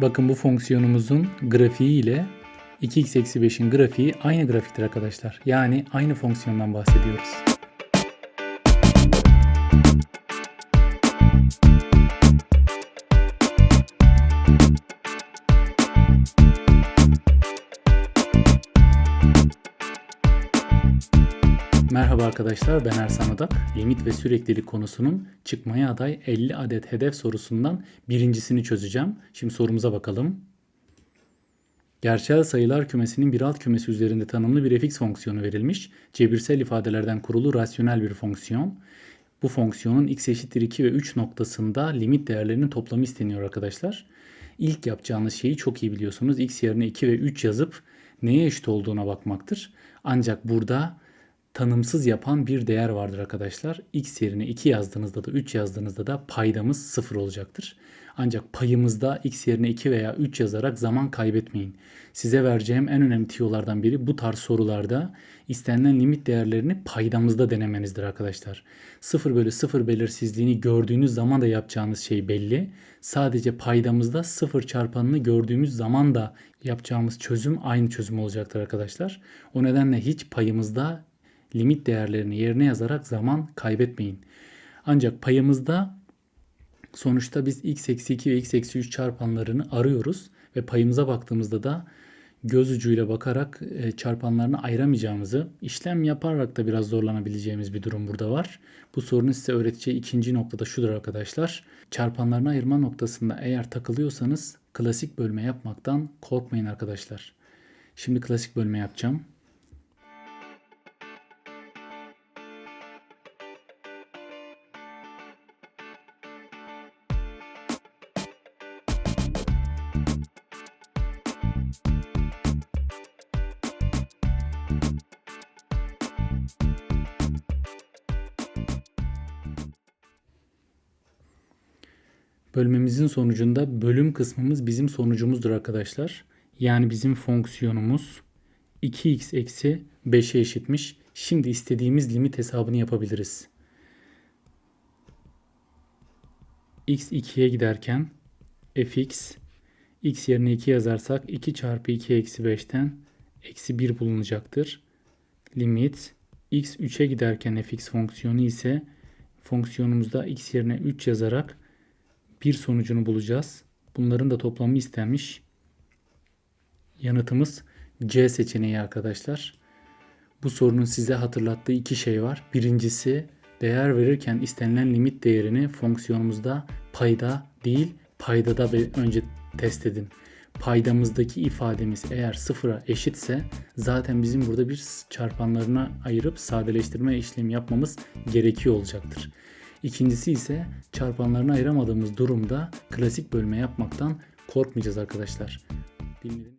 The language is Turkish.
Bakın bu fonksiyonumuzun grafiği ile 2x eksi 5'in grafiği aynı grafiktir arkadaşlar. Yani aynı fonksiyondan bahsediyoruz. Merhaba arkadaşlar ben Ersan Adak. Limit ve süreklilik konusunun çıkmaya aday 50 adet hedef sorusundan birincisini çözeceğim. Şimdi sorumuza bakalım. Gerçel sayılar kümesinin bir alt kümesi üzerinde tanımlı bir fx fonksiyonu verilmiş. Cebirsel ifadelerden kurulu rasyonel bir fonksiyon. Bu fonksiyonun x eşittir 2 ve 3 noktasında limit değerlerinin toplamı isteniyor arkadaşlar. İlk yapacağınız şeyi çok iyi biliyorsunuz. x yerine 2 ve 3 yazıp neye eşit olduğuna bakmaktır. Ancak burada tanımsız yapan bir değer vardır arkadaşlar. X yerine 2 yazdığınızda da 3 yazdığınızda da paydamız 0 olacaktır. Ancak payımızda x yerine 2 veya 3 yazarak zaman kaybetmeyin. Size vereceğim en önemli tiyolardan biri bu tarz sorularda istenilen limit değerlerini paydamızda denemenizdir arkadaşlar. 0 bölü 0 belirsizliğini gördüğünüz zaman da yapacağınız şey belli. Sadece paydamızda 0 çarpanını gördüğümüz zaman da yapacağımız çözüm aynı çözüm olacaktır arkadaşlar. O nedenle hiç payımızda limit değerlerini yerine yazarak zaman kaybetmeyin. Ancak payımızda sonuçta biz x eksi 2 ve x eksi 3 çarpanlarını arıyoruz ve payımıza baktığımızda da göz ucuyla bakarak e, çarpanlarını ayıramayacağımızı, işlem yaparak da biraz zorlanabileceğimiz bir durum burada var. Bu sorunun size öğreteceği ikinci noktada şudur arkadaşlar. Çarpanlarını ayırma noktasında eğer takılıyorsanız klasik bölme yapmaktan korkmayın arkadaşlar. Şimdi klasik bölme yapacağım. Bölmemizin sonucunda bölüm kısmımız bizim sonucumuzdur arkadaşlar. Yani bizim fonksiyonumuz 2x eksi 5'e eşitmiş. Şimdi istediğimiz limit hesabını yapabiliriz. x 2'ye giderken fx x yerine 2 yazarsak 2 çarpı 2 eksi 5'ten eksi 1 bulunacaktır. Limit x 3'e giderken fx fonksiyonu ise fonksiyonumuzda x yerine 3 yazarak bir sonucunu bulacağız. Bunların da toplamı istenmiş. Yanıtımız C seçeneği arkadaşlar. Bu sorunun size hatırlattığı iki şey var. Birincisi değer verirken istenilen limit değerini fonksiyonumuzda payda değil paydada önce test edin. Paydamızdaki ifademiz eğer sıfıra eşitse zaten bizim burada bir çarpanlarına ayırıp sadeleştirme işlemi yapmamız gerekiyor olacaktır. İkincisi ise çarpanlarını ayıramadığımız durumda klasik bölme yapmaktan korkmayacağız arkadaşlar. Bilmediğiniz